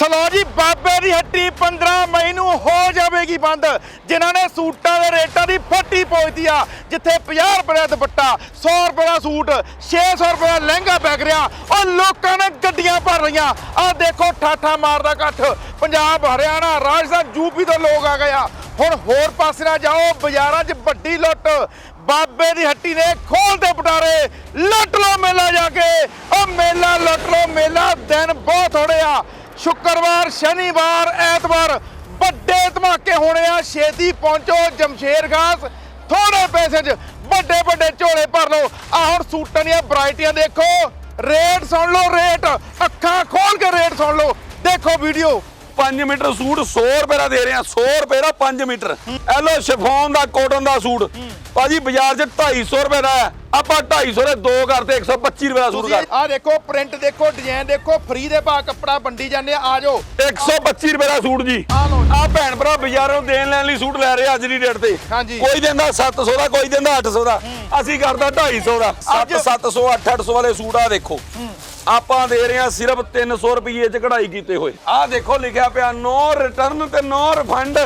Slow ਜੀ, ਬਾਬੇ ਦੀ ਹੱਟੀ 15 ਮਈ ਨੂੰ ਹੋ ਜਾਵੇਗੀ ਬੰਦ। ਜਿਨ੍ਹਾਂ ਨੇ ਸੂਟਾਂ ਦੇ ਰੇਟਾਂ ਦੀ ਫੱਟੀ ਪਹੁੰਚਦੀ ਆ, ਜਿੱਥੇ 50 ਰੁਪਏ ਦਾ ਦੁਪੱਟਾ 100 ਰੁਪਏ ਦਾ ਸੂਟ 600 ਰੁਪਏ ਦਾ ਲਹਿੰਗਾ ਵਿਕ ਰਿਹਾ। ਉਹ ਲੋਕਾਂ ਨੇ ਗੱਡੀਆਂ ਭਰ ਰਹੀਆਂ ਆਹ ਦੇਖੋ, ਠਾਠਾ ਮਾਰਦਾ ਇਕੱਠ। ਪੰਜਾਬ, ਹਰਿਆਣਾ, ਰਾਜਸਥਾਨ, ਯੂਪੀ ਤੋਂ ਲੋਕ ਆ ਗਏ ਆ। ਹੁਣ ਹੋਰ ਪਾਸੇ ਨਾ ਜਾਓ, ਬਾਜ਼ਾਰਾਂ 'ਚ ਵੱਡੀ ਲੁੱਟ। ਬਾਬੇ ਦੀ ਹੱਟੀ ਨੇ ਖੋਲ ਤੇ ਪਟਾਰੇ। ਲੁੱਟ ਲੋ ਮੇਲਾ ਜਾ ਕੇ। ਉਹ ਮੇਲਾ, ਲੁੱਟ ਲੋ ਮੇਲਾ। ਦਿਨ ਬਹੁਤ ਥੋੜੇ ਆ। ਸ਼ੁੱਕਰਵਾਰ ਸ਼ਨੀਵਾਰ ਐਤਵਾਰ ਵੱਡੇ ਧਮਾਕੇ ਹੋਣੇ ਆ। ਛੇਤੀ ਪਹੁੰਚੋ ਜਮਸ਼ੇਰ ਖਾਸ ਥੋੜੇ ਪੈਸੇ 'ਚ ਵੱਡੇ ਵੱਡੇ ਝੋਲੇ ਭਰ ਲਓ। ਆ ਹੁਣ ਸੂਟਾਂ ਦੀਆਂ ਵੈਰਾਈਟੀਆਂ ਦੇਖੋ। ਰੇਟ ਸੁਣ ਲਓ ਰੇਟ। ਅੱਖਾਂ ਖੋਲ ਕੇ ਰੇਟ ਸੁਣ ਲਓ। ਦੇਖੋ ਵੀਡੀਓ। 5 ਮੀਟਰ ਸੂਟ 100 ਰੁਪਏ ਦਾ ਦੇ ਰਹੇ ਆ। 100 ਰੁਪਏ ਦਾ 5 ਮੀਟਰ। ਇਹ ਲੋ ਸ਼ਿਫੋਨ ਦਾ ਕੋਟਨ ਦਾ ਸੂਟ। ਭਾਜੀ ਬਾਜ਼ਾਰ 'ਚ 250 ਰੁਪਏ ਦਾ ਹੈ। ਆਪਾਂ 250 ਦੇ ਦੋ ਕਰਤੇ 125 ਰੁਪਏ ਦਾ ਸੂਟ ਕਰ। ਆ ਦੇਖੋ ਪ੍ਰਿੰਟ ਦੇਖੋ ਡਿਜ਼ਾਈਨ ਦੇਖੋ ਫ੍ਰੀ ਦੇ ਭਾਅ ਕੱਪੜਾ ਵੰਡੀ ਜਾਂਦੇ ਆ ਆ ਜਾਓ। 125 ਰੁਪਏ ਦਾ ਸੂਟ ਜੀ। ਆ ਲਓ ਜੀ। ਆ ਭੈਣ ਭਰਾ ਬਾਜ਼ਾਰੋਂ ਦੇਣ ਲੈਣ ਲਈ ਸੂਟ ਲੈ ਰਹੇ ਅੱਜ ਦੀ ਡੇਟ ਤੇ। ਹਾਂਜੀ। ਕੋਈ ਦਿੰਦਾ 700 ਦਾ ਕੋਈ ਦਿੰਦਾ 800 ਦਾ। ਅਸੀਂ ਕਰਦਾ 250 ਦਾ। 7 ਅੱਜ- 700 8 800 ਵਾਲੇ ਸੂਟ ਆ ਦੇਖੋ। ਆਪਾਂ ਦੇ ਰਹੇ ਆ ਸਿਰਫ 300 ਰੁਪਏ ਚ ਕਢਾਈ ਕੀਤੇ ਹੋਏ। ਆ ਦੇਖੋ ਲਿਖਿਆ ਪਿਆ ਨੋ ਰਿਟਰਨ ਤੇ ਨੋ ਰਿਫੰਡ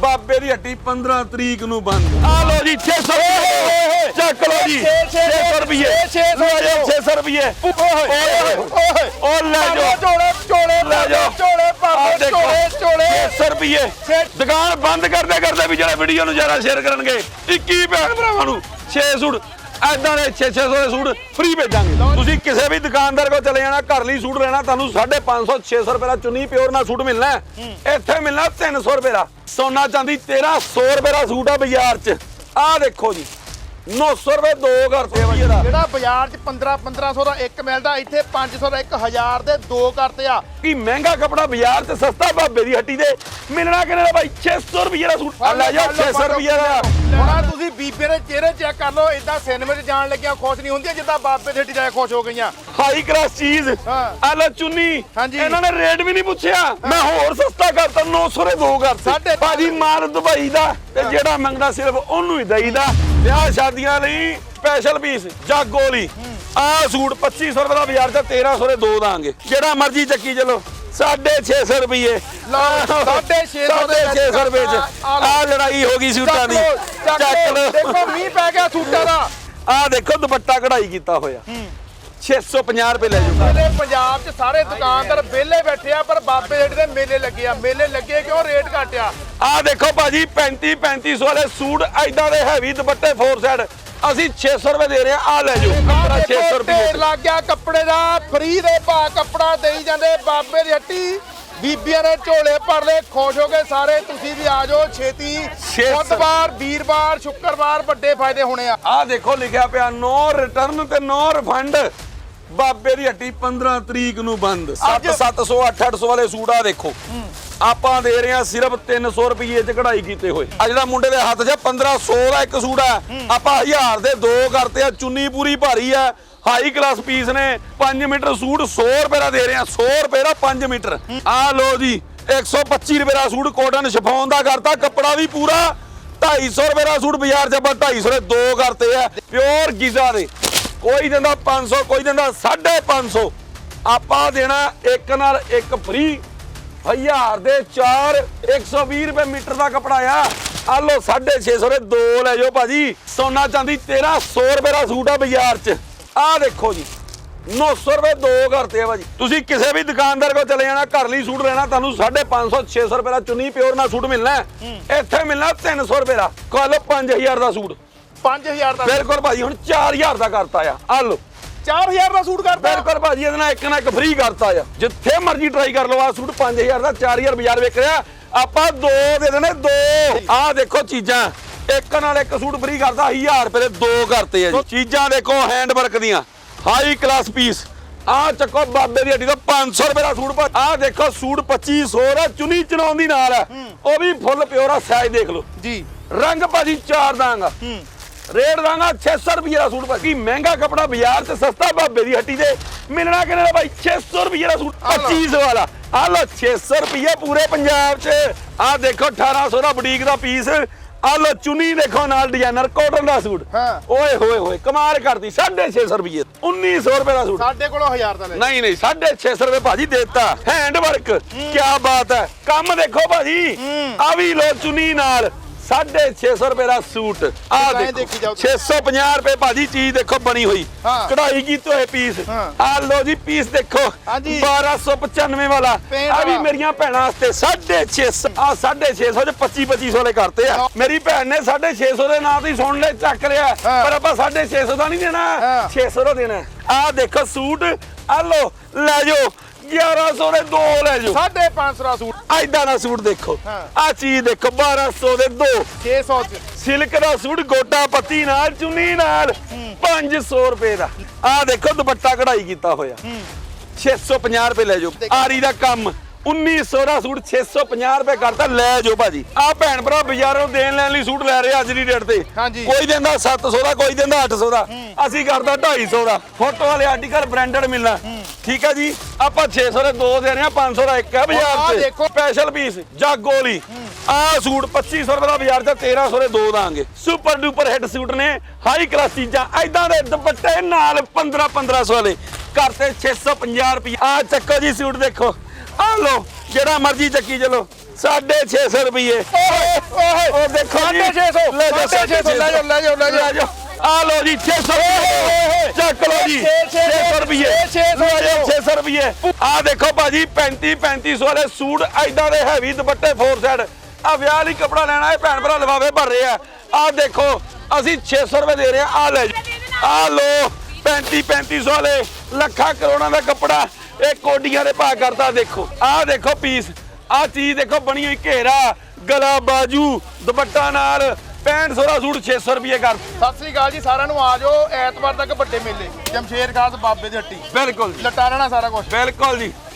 ਬਾਬੇ ਦੀ ਹੱਟੀ 15 ਤਰੀਕ ਨੂੰ ਬੰਦ। ਆ ਲੋ ਜੀ 600 ਰੁਪਏ। ਚੱਕ ਲੋ ਜੀ 600 ਰੁਪਏ। 600 ਰੁਪਏ। ਓਏ ਓਏ ਉਹ ਲੈ ਜਾਓ। ਝੋਲੇ ਝੋਲੇ ਲੈ ਜਾਓ। ਪਾਪੇ ਦੇਖੋ ਝੋਲੇ ਝੋਲੇ 600 ਰੁਪਏ। ਦੁਕਾਨ ਬੰਦ ਕਰਦੇ ਕਰਦੇ ਵੀ ਜਿਹੜੇ ਵੀਡੀਓ ਨੂੰ ਜ਼ਿਆਦਾ ਸ਼ੇਅਰ ਕਰਨਗੇ। 21 ਭੈਣ ਭਰਾਵਾਂ ਨੂੰ। 6 ਸੂਟ ਐਦਾਂ ਦੇ 600 ਦੇ ਸੂਟ ਫ੍ਰੀ ਭੇਜਾਂਗੇ। ਤੁਸੀਂ ਕਿਸੇ ਵੀ ਦੁਕਾਨਦਾਰ ਕੋਲ ਚਲੇ ਜਾਣਾ ਘਰ ਲਈ ਸੂਟ ਲੈਣਾ ਤੁਹਾਨੂੰ 550 600 ਰੁਪਏ ਦਾ ਚੁੰਨੀ ਪਿਓਰ ਨਾਲ ਸੂਟ ਮਿਲਣਾ। ਇੱਥੇ ਮਿਲਣਾ 300 ਰੁਪਏ ਦਾ। ਸੋਨਾ ਚਾਂਦੀ 1300 ਰੁਪਏ ਦਾ ਸੂਟ ਆ ਬਾਜ਼ਾਰ 'ਚ। ਆਹ ਦੇਖੋ ਜੀ 900 ਰੁਪਏ ਦੋ ਕਰਤੇ ਦਾ ਜਿਹੜਾ ਬਾਜ਼ਾਰ 'ਚ 15 1500 ਦਾ ਇੱਕ ਮਿਲਦਾ ਇੱਥੇ 500 ਦਾ 1000 ਦੇ ਦੋ ਕਰਤੇ ਆ। ਕੀ ਮਹਿੰਗਾ ਕਪੜਾ ਬਾਜ਼ਾਰ 'ਚ ਸਸਤਾ ਬਾਬੇ ਦੀ ਹੱਟੀ ਦੇ? ਮਿਲਣਾ ਕਿੰਨੇ ਦਾ ਬਾਈ? 600 ਰੁਪਏ ਦਾ ਸੂਟ। ਆ ਲੈ ਜਾ 600 ਰੁਪਏ ਦਾ। ਹੁਣ ਤੁਸੀਂ ਬੀਬੇ ਦੇ ਚਿਹਰੇ ਚੈੱਕ ਕਰ ਲਓ ਇਦਾਂ ਸਿਨੇਮੇ 'ਚ ਜਾਣ ਲੱਗਿਆ ਖੁਸ਼ ਨਹੀਂ ਹੁੰਦੀਆਂ ਜਿੱਦਾਂ ਬਾਬੇ ਦੇ ਡਿਜ਼ਾਈਨ ਖੁਸ਼ ਹੋ ਗਈਆਂ। ਹਾਈ ਕਲਾਸ ਚੀਜ਼। ਆ ਲੈ ਚੁੰਨੀ। ਇਹਨਾਂ ਨੇ ਰੇਟ ਵੀ ਨਹੀਂ ਪੁੱਛਿਆ। ਮੈਂ ਹੋਰ ਸਸਤਾ ਕਰਤਾ 900 ਦੇ ਦੋ ਕਰਤੇ। ਭਾਜੀ ਮਾਲ ਦੁਬਈ ਦਾ ਤੇ ਜਿਹੜਾ ਮੰਗਦਾ ਸਿਰਫ ਉਹਨੂੰ ਹੀ ਦਈਦਾ ਵਿਆਹ ਸ਼ਾਦੀਆਂ ਲਈ ਸਪੈਸ਼ਲ ਪੀਸ ਜਾਗੋ ਲਈ ਆ ਸੂਟ 2500 ਰੁਪਏ ਦਾ ਬਾਜ਼ਾਰ 'ਚ 1300 ਦੇ ਦੋ ਦਾਂਗੇ। ਜਿਹੜਾ ਮਰਜ਼ੀ ਚੱਕੀ ਚਲੋ। 650 ਰੁਪਏ ਵਿੱਚ 650 ਰੁਪਏ 'ਚ। ਆ ਲੜਾਈ ਹੋ ਗਈ ਸੂਟਾਂ ਦੀ। ਚੱਕ ਦੇਖੋ ਮੀਂਹ ਪੈ ਗਿਆ ਸੂਟਾਂ ਦਾ। ਆ ਦੇਖੋ ਦੁਪੱਟਾ ਕਢਾਈ ਕੀਤਾ ਹੋਇਆ। 650 ਰੁਪਏ ਲੈ ਜਾਓ ਜਿਹੜੇ ਪੰਜਾਬ 'ਚ ਸਾਰੇ ਦੁਕਾਨਦਾਰ ਵਿਹਲੇ ਬੈਠੇ ਆ ਪਰ ਬਾਬੇ ਜਿਹੜੇ ਦੇ ਮੇਲੇ ਲੱਗੇ ਆ। ਮੇਲੇ ਲੱਗੇ ਕਿਉਂ? ਰੇਟ ਘਟਿਆ ਆ। ਦੇਖੋ ਭਾਜੀ 35 3500 ਵਾਲੇ ਸੂਟ ਐਦਾਂ ਦੇ ਹੈਵੀ ਦੁਪੱਟੇ ਫੋਰ ਸਾਈਡ ਅਸੀਂ 600 ਰੁਪਏ ਦੇ ਰਹੇ ਆ ਆ ਲੈ ਜਾਓ। ਆਹ ਕੱਪੜਾ ਦੇਖੋ 600 ਰੁਪਏ ਢੇਰ ਲੱਗ ਗਿਆ ਕੱਪੜੇ ਦਾ ਫ੍ਰੀ ਦੇ ਭਾਅ ਕੱਪੜਾ ਦੇਈ ਜਾਂਦੇ ਬਾਬੇ ਦੀ ਹੱਟੀ। ਬੀਬੀਆਂ ਨੇ ਝੋਲੇ ਭਰ ਲਏ ਖੁਸ਼ ਹੋ ਕੇ ਸਾਰੇ। ਤੁਸੀਂ ਵੀ ਆ ਜਾਓ ਛੇਤੀ। ਬੁੱਧਵਾਰ ਵੀਰਵਾਰ ਸ਼ੁੱਕਰਵਾਰ ਵੱਡੇ ਫਾਇਦੇ ਹੋਣੇ ਆ। ਆ ਦੇਖੋ ਲਿਖਿਆ ਪਿਆ ਨੋ ਰਿਟਰਨ ਤੇ ਨੋ ਰਿਫੰਡ। ਬਾਬੇ ਦੀ ਹੱਟੀ 15 ਤਰੀਕ ਨੂੰ ਬੰਦ। 7 700 8 800 ਵਾਲੇ ਸੂਟ ਆ ਦੇਖੋ। ਆਪਾਂ ਦੇ ਰਹੇ ਆ ਸਿਰਫ 300 ਰੁਪਏ ਚ ਕਢਾਈ ਕੀਤੇ ਹੋਏ। ਆ ਜਿਹੜਾ ਮੁੰਡੇ ਦੇ ਹੱਥ 'ਚ 1500 ਦਾ ਇੱਕ ਸੂਟ ਆ। ਆਪਾਂ 1000 ਦੇ ਦੋ ਕਰਤੇ ਆ ਚੁੰਨੀ ਪੂਰੀ ਭਾਰੀ ਆ। ਹਾਈ ਕਲਾਸ ਪੀਸ ਨੇ 5 ਮੀਟਰ ਸੂਟ 100 ਰੁਪਏ ਦਾ ਦੇ ਰਹੇ ਆ 100 ਰੁਪਏ ਦਾ 5 ਮੀਟਰ। ਆ ਲੋ ਜੀ 125 ਰੁਪਏ ਦਾ ਸੂਟ ਕੋਟਨ ਸ਼ਿਫੋਨ ਦਾ ਕਰਤਾ ਕੱਪੜਾ ਵੀ ਪੂਰਾ। 250 ਰੁਪਏ ਦਾ ਸੂਟ ਬਾਜ਼ਾਰ 'ਚ ਆਪਾਂ 250 ਦੇ ਦੋ ਕਰਤੇ ਆ। ਪਿਓਰ ਗੀਜ਼ਾ ਦੇ। ਕੋਈ ਦਿੰਦਾ 500 ਕੋਈ ਦਿੰਦਾ 550 ਆਪਾਂ ਦੇਣਾ ਇੱਕ ਨਾਲ ਇੱਕ ਫ੍ਰੀ ਹਜ਼ਾਰ ਦੇ 4 120 ਰੁਪਏ ਮੀਟਰ ਦਾ ਕਪੜਾ ਆ। ਆ ਲੋ 650 ਦੇ ਦੋ ਲੈ ਜਾਓ ਭਾਜੀ। ਸੋਨਾ ਚਾਂਦੀ 1300 ਰੁਪਏ ਦਾ ਸੂਟ ਆ ਬਾਜ਼ਾਰ 'ਚ। ਆ ਦੇਖੋ ਜੀ 900 ਰੁਪਏ ਦੋ ਕਰਤੇ ਆ ਭਾਜੀ। ਤੁਸੀਂ ਕਿਸੇ ਵੀ ਦੁਕਾਨਦਾਰ ਕੋਲ ਚਲੇ ਜਾਣਾ ਘਰ ਲਈ ਸੂਟ ਲੈਣਾ ਤੁਹਾਨੂੰ 550 600 ਰੁਪਏ ਦਾ ਚੁੰਨੀ ਪਿਓਰ ਨਾਲ ਸੂਟ ਮਿਲਣਾ। ਇੱਥੇ ਮਿਲਣਾ 300 ਰੁਪਏ ਦਾ। ਕੱਲ 5000 ਦਾ ਸੂਟ। 5000 ਦਾ ਬਿਲਕੁਲ ਭਾਜੀ ਹੁਣ 4000 ਦਾ ਕਰਤਾ ਆ। ਆ ਲੋ 4000 ਦਾ ਸੂਟ ਕਰਦਾ ਬਿਲਕੁਲ ਭਾਜੀ ਇਹਦੇ ਨਾਲ ਇੱਕ ਨਾ ਇੱਕ ਫ੍ਰੀ ਕਰਤਾ ਆ। ਜਿੱਥੇ ਮਰਜ਼ੀ ਟਰਾਈ ਕਰ ਲਓ ਆ ਸੂਟ 5000 ਦਾ 4000 ਬਾਜ਼ਾਰ ਵੇਚ ਰਿਹਾ। ਆਪਾਂ ਦੋ ਦੇ ਦੇਣੇ ਦੋ। ਆਹ ਦੇਖੋ ਚੀਜ਼ਾਂ ਇੱਕ ਨਾਲ ਇੱਕ ਸੂਟ ਫ੍ਰੀ ਕਰਦਾ 1000 ਰੁਪਏ ਦੇ ਦੋ ਕਰਤੇ ਆ ਜੀ। ਚੀਜ਼ਾਂ ਦੇਖੋ ਹੈਂਡ ਵਰਕ ਦੀਆਂ ਹਾਈ ਕਲਾਸ ਪੀਸ ਆਹ ਚੱਕੋ ਬਾਬੇ ਦੀ ਹੱਡੀ ਦਾ 500 ਰੁਪਏ ਦਾ ਸੂਟ ਪਾ ਦੇਖੋ ਸੂਟ 2500 ਦਾ ਚੁਨੀ ਚਣਾਉਣ ਦੀ ਨਾਲ ਆ। ਉਹ ਵੀ ਫੁੱਲ ਪਿਓਰ ਸਾਈਜ਼ ਦੇਖ ਲਓ। ਜੀ। ਰੰਗ ਭਾਜੀ ਚਾਰ ਦਾਂਗਾ ਰੇਟ ਦਾਂਗਾ 600 ਰੁਪਏ ਦਾ ਸੂਟ ਬਾਕੀ ਮਹਿੰਗਾ ਕਪੜਾ ਬਾਜ਼ਾਰ 'ਚ ਸਸਤਾ ਬਾਬੇ ਦੀ ਹੱਟੀ ਦੇ ਮਿਲਣਾ ਕਿੰਨੇ ਦਾ ਬਾਈ 600 ਰੁਪਏ ਦਾ ਸੂਟ ਆਹ ਲਓ। 2500 ਵਾਲਾ। ਆ ਲੋ 600 ਰੁਪਏ ਪੂਰੇ ਪੰਜਾਬ 'ਚ। ਆ ਦੇਖੋ 1800 ਦਾ ਬੁਟੀਕ ਦਾ ਪੀਸ। ਆ ਲੋ ਚੁੰਨੀ ਦੇਖੋ ਨਾਲ ਡਿਜ਼ਾਈਨਰ ਕਾਟਨ ਦਾ ਸੂਟ। ਹਾਂ। ਓਏ ਹੋਏ ਹੋਏ ਕਮਾਲ ਕਰਦੀ 650 ਰੁਪਏ 1900 ਰੁਪਏ ਦਾ ਸੂਟ। ਸਾਡੇ ਕੋਲੋਂ 1000 ਦਾ ਲੈ ਨਹੀਂ ਨਹੀਂ 650 ਰੁਪਏ ਭਾਜੀ ਦੇਤਾ। ਹੈਂਡ ਵਰਕ ਕੀ ਬਾਤ ਹੈ। ਕੰਮ ਦੇਖੋ ਭਾਜੀ। ਆ ਵੀ ਲੋ ਚੁੰਨੀ ਨਾਲ। 650 ਰੁਪਏ ਦਾ ਸੂਟ ਆ ਡਿਜ਼ਾਈਨ ਦੇਖੋ ਦੇਖੀ ਜਾਓ ਤੁਸੀਂ। 650 ਰੁਪਏ ਭਾਜੀ ਚੀਜ਼ ਦੇਖੋ ਬਣੀ ਹੋਈ ਹਾਂ। ਕਢਾਈ ਕੀਤੇ ਹੋਏ ਪੀਸ ਹਾਂ। ਆ ਲੋ ਜੀ ਪੀਸ ਦੇਖੋ ਹਾਂਜੀ। 1295 ਵਾਲਾ ਆ ਵੀ ਵਾਲਾ। ਮੇਰੀਆਂ ਭੈਣਾਂ ਵਾਸਤੇ 650 ਆ 650 ਚ 25 2500 ਵਾਲੇ ਕਰਤੇ ਆ। ਮੇਰੀ ਭੈਣ ਨੇ 650 ਦੇ ਨਾਂ ਤੇ ਹੀ ਸੁਣ ਲੈ ਚੱਕ ਲਿਆ ਹਾਂ। ਪਰ ਆਪਾਂ 650 ਦਾ ਨਹੀਂ ਦੇਣਾ ਹਾਂ। 600 ਦਾ ਦੇਣਾ ਆ ਦੇਖੋ ਸੂਟ ਆ ਲੋ ਲੈ ਜਾਓ 1100 ਦੇ ਦੋ ਲੈ ਜਾਓ। 550 ਦਾ ਸੂਟ। ਐਦਾਂ ਦਾ ਸੂਟ ਦੇਖੋ। ਹਾਂ। ਆ ਚੀਜ਼ ਦੇਖੋ 1200 ਦੇ ਦੋ। 600 ਚ। ਸਿਲਕ ਦਾ ਸੂਟ ਗੋਟਾ ਪੱਤੀ ਨਾਲ ਚੁੰਨੀ ਨਾਲ 500 ਰੁਪਏ ਦਾ। ਆ ਦੇਖੋ ਦੁਪੱਟਾ ਕਢਾਈ ਕੀਤਾ ਹੋਇਆ। 650 ਰੁਪਏ ਲੈ ਜਾਓ। ਆਰੀ ਦਾ ਕੰਮ। 1900 ਦਾ ਸੂਟ 650 ਰੁਪਏ ਕਰਤਾ। ਲੈ ਜਾਓ ਭਾਜੀ। ਆ ਭੈਣ ਭਰਾ ਬਾਜ਼ਾਰੋਂ ਦੇਣ ਲੈਣ ਲਈ ਸੂਟ ਲੈ ਰਹੇ ਅੱਜ ਦੀ ਡੇਟ ਤੇ। ਹਾਂਜੀ। ਕੋਈ ਦਿੰਦਾ 700 ਦਾ ਕੋਈ ਦਿੰਦਾ 800 ਦਾ। ਅਸੀਂ ਕਰਦਾ 250 ਦਾ। ਫੋਟੋ ਵਾਲੇ ਆਰਟੀਕਲ ਬ੍ਰਾਂਡਡ ਮਿਲਣਾ। ਠੀਕ ਹੈ ਜੀ? ਆਪਾਂ 600 ਦੇ ਦੋ ਦੇ ਰਹੇ ਆ 500 ਦਾ ਇੱਕ ਹੈ ਆਹ ਬਾਜ਼ਾਰ ਦੇਖੋ। ਸਪੈਸ਼ਲ ਪੀਸ ਜਾਗੋ ਲਈ ਆ ਸੂਟ 2500 ਰੁਪਏ ਦਾ ਬਾਜ਼ਾਰ 'ਚ 1300 ਦੇ ਦੋ ਦਾਂਗੇ। ਸੁਪਰ ਡੂਪਰ ਹਿੱਟ ਸੂਟ ਨੇ। ਹਾਈ ਕਲਾਸ ਚੀਜ਼ਾਂ। ਐਦਾਂ ਦੇ ਦੁਪੱਟੇ ਨਾਲ 15 1500 ਵਾਲੇ। ਕਰਤੇ 650 ਰੁਪਏ ਆ ਚੱਕੋ ਜੀ ਸੂਟ ਦੇਖੋ। ਆ ਲੋ ਜਿਹੜਾ ਮਰਜ਼ੀ ਚੱਕੀ ਚਲੋ। 650 ਰੁਪਏ ਉਹ ਦੇਖੋ ਜੀ। 650 ਲੈ ਜਾਓ 650 ਲੈ ਜਾਓ ਲੈ ਜਾਓ ਲੈ ਜਾਓ। ਆ ਲੋ ਜੀ 600 ਰੁਪਏ ਚੱਕ ਲੋ ਜੀ 600 ਰੁਪਏ 600 ਰੁਪਏ ਆ ਦੇਖੋ ਭਾਜੀ 35 3500 ਵਾਲੇ ਸੂਟ ਐਦਾਂ ਦੇ ਹੈਵੀ ਦੁਪੱਟੇ ਫੋਰ ਸਾਈਡ ਆ ਵਿਆਹ ਲਈ ਕਪੜਾ ਲੈਣਾ ਹੈ ਭੈਣ ਭਰਾ ਲਫਾਵੇ ਭਰ ਰਹੇ ਆ। ਆ ਦੇਖੋ ਅਸੀਂ 600 ਰੁਪਏ ਦੇ ਰਹੇ ਆ ਆ ਲੈ ਆ ਲੋ 35 3500 ਵਾਲੇ ਲੱਖਾਂ ਕਰੋੜਾਂ ਦਾ ਕੱਪੜਾ। ਇਹ ਕੋਡੀਆਂ ਦੇ ਭਾਅ ਕਰਤਾ ਦੇਖੋ। ਆ ਦੇਖੋ ਪੀਸ ਆ ਚੀਜ਼ ਦੇਖੋ ਬਣੀ ਹੋਈ ਘੇਰਾ ਗਲਾ ਬਾਜੂ ਦੁਪੱਟਾ ਨਾਲ 6500 ਦਾ ਸੂਟ 600 ਰੁਪਏ ਕਰ। ਸਤਿ ਸ੍ਰੀ ਅਕਾਲ ਜੀ ਸਾਰਿਆਂ ਨੂੰ ਆ ਜਾਓ ਐਤਵਾਰ ਤੱਕ ਵੱਡੇ ਮੇਲੇ ਜਮਸ਼ੇਰ ਖਾਸ ਬਾਬੇ ਦੀ ਹੱਟੀ। ਬਿਲਕੁਲ ਜੀ। ਲਟਾਰਣਾ ਸਾਰਾ ਕੁਝ ਬਿਲਕੁਲ ਜੀ।